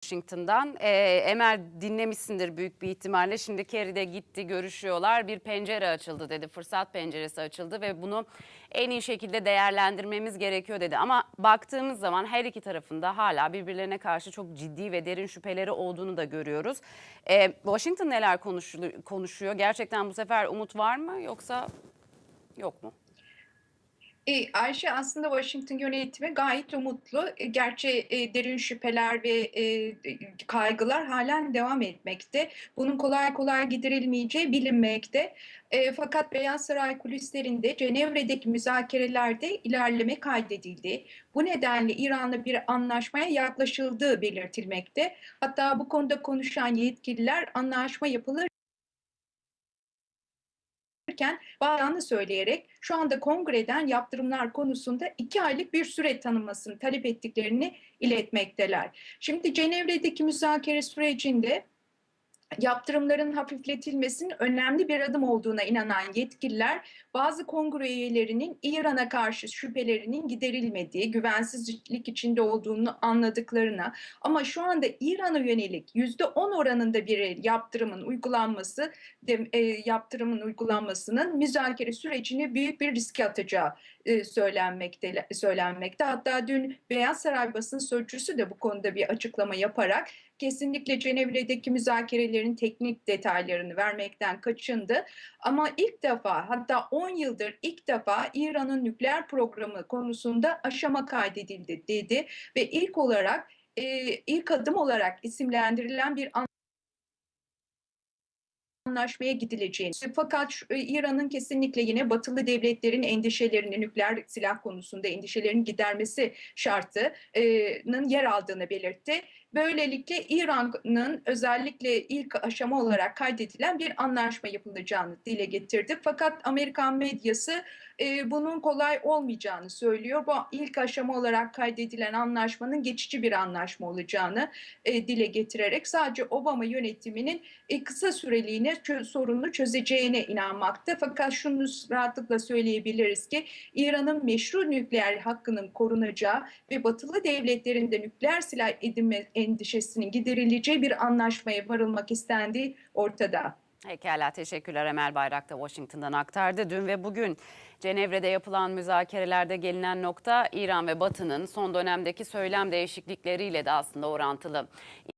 Washington'dan. Ee, Emel dinlemişsindir büyük bir ihtimalle. Şimdi Kerry'de gitti görüşüyorlar. Bir pencere açıldı dedi. Fırsat penceresi açıldı ve bunu en iyi şekilde değerlendirmemiz gerekiyor dedi. Ama baktığımız zaman her iki tarafında hala birbirlerine karşı çok ciddi ve derin şüpheleri olduğunu da görüyoruz. Ee, Washington neler konuşuyor? Gerçekten bu sefer umut var mı yoksa yok mu? E, Ayşe aslında Washington yönetimi gayet umutlu. E, Gerçi e, derin şüpheler ve e, kaygılar halen devam etmekte. Bunun kolay kolay giderilmeyeceği bilinmekte. E, fakat Beyaz Saray kulislerinde Cenevre'deki müzakerelerde ilerleme kaydedildi. Bu nedenle İran'la bir anlaşmaya yaklaşıldığı belirtilmekte. Hatta bu konuda konuşan yetkililer anlaşma yapılır verirken bağlamını söyleyerek şu anda kongreden yaptırımlar konusunda iki aylık bir süre tanınmasını talep ettiklerini iletmekteler. Şimdi Cenevre'deki müzakere sürecinde yaptırımların hafifletilmesinin önemli bir adım olduğuna inanan yetkililer bazı kongre üyelerinin İran'a karşı şüphelerinin giderilmediği, güvensizlik içinde olduğunu anladıklarına ama şu anda İran'a yönelik yüzde on oranında bir yaptırımın uygulanması, de, e, yaptırımın uygulanmasının müzakere sürecini büyük bir riske atacağı e, söylenmekte. söylenmekte. Hatta dün Beyaz Saray basın sözcüsü de bu konuda bir açıklama yaparak kesinlikle Cenevre'deki müzakerelerin teknik detaylarını vermekten kaçındı. Ama ilk defa hatta 10 yıldır ilk defa İran'ın nükleer programı konusunda aşama kaydedildi dedi ve ilk olarak e, ilk adım olarak isimlendirilen bir anlaşmaya gidileceğini. Fakat şu- e, İran'ın kesinlikle yine batılı devletlerin endişelerini, nükleer silah konusunda endişelerini gidermesi şartının yer aldığını belirtti. Böylelikle İran'ın özellikle ilk aşama olarak kaydedilen bir anlaşma yapılacağını dile getirdi. Fakat Amerikan medyası e, bunun kolay olmayacağını söylüyor. Bu ilk aşama olarak kaydedilen anlaşmanın geçici bir anlaşma olacağını e, dile getirerek sadece Obama yönetiminin e, kısa süreliğine çö- sorunu çözeceğine inanmakta. Fakat şunu rahatlıkla söyleyebiliriz ki İran'ın meşru nükleer hakkının korunacağı ve batılı devletlerin de nükleer silah edinme endişesinin giderileceği bir anlaşmaya varılmak istendiği ortada. Pekala teşekkürler Emel Bayrak'ta Washington'dan aktardı. Dün ve bugün Cenevre'de yapılan müzakerelerde gelinen nokta İran ve Batı'nın son dönemdeki söylem değişiklikleriyle de aslında orantılı.